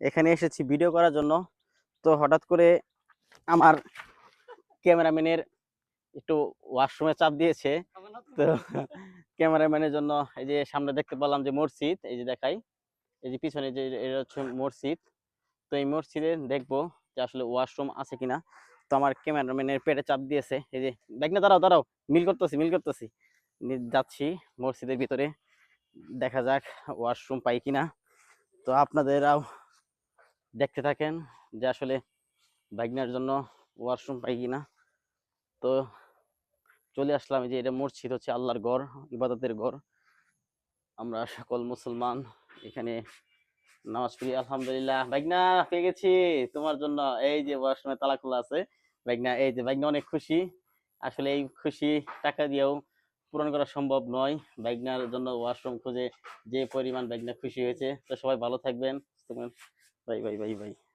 এখানে এসেছি ভিডিও করার জন্য। তো হঠাৎ করে আমার ক্যামেরাম্যানের একটু ওয়াশরুমে চাপ দিয়েছে। তো ক্যামেরাম্যানের জন্য এই যে সামনে দেখতে পেলাম যে মসজিদ, এই যে দেখাই। এই যে পিছনে যে এটা হচ্ছে মসজিদ। তো এই মসজিদে দেখব যে আসলে ওয়াশরুম আছে কিনা। তো আমার ক্যামেরাম্যানের পেটে চাপ দিয়েছে। এই যে দেখ না, দাঁড়াও দাঁড়াও। মিল করতেছি মিল করতেছি। যাচ্ছি মসজিদের ভিতরে। দেখা যাক ওয়াশরুম পাই কিনা। তো আপনাদেরাও দেখতে থাকেন যে আসলে বাইকনার জন্য ওয়াশরুম পাই কিনা। তো চলে আসলাম যে এটা মসজিদ হচ্ছে আল্লাহর ঘর, ইবাদতের ঘর। আমরা সকল মুসলমান এখানে নামাজ পড়ি। আলহামদুলিল্লাহ। বাইকনা পেয়ে গেছি? তোমার জন্য এই যে ওয়াশরুমে তালা খোলা আছে। বাইকনা এই যে বাইকনা অনেক খুশি। আসলে এই খুশি টাকা দিয়েও পূরণ করা সম্ভব নয়। ব্যাগনার জন্য ওয়াশরুম খুঁজে যে পরিমাণ ব্যাগনা খুশি হয়েছে। তো সবাই ভালো থাকবেন। Bye bye bye bye.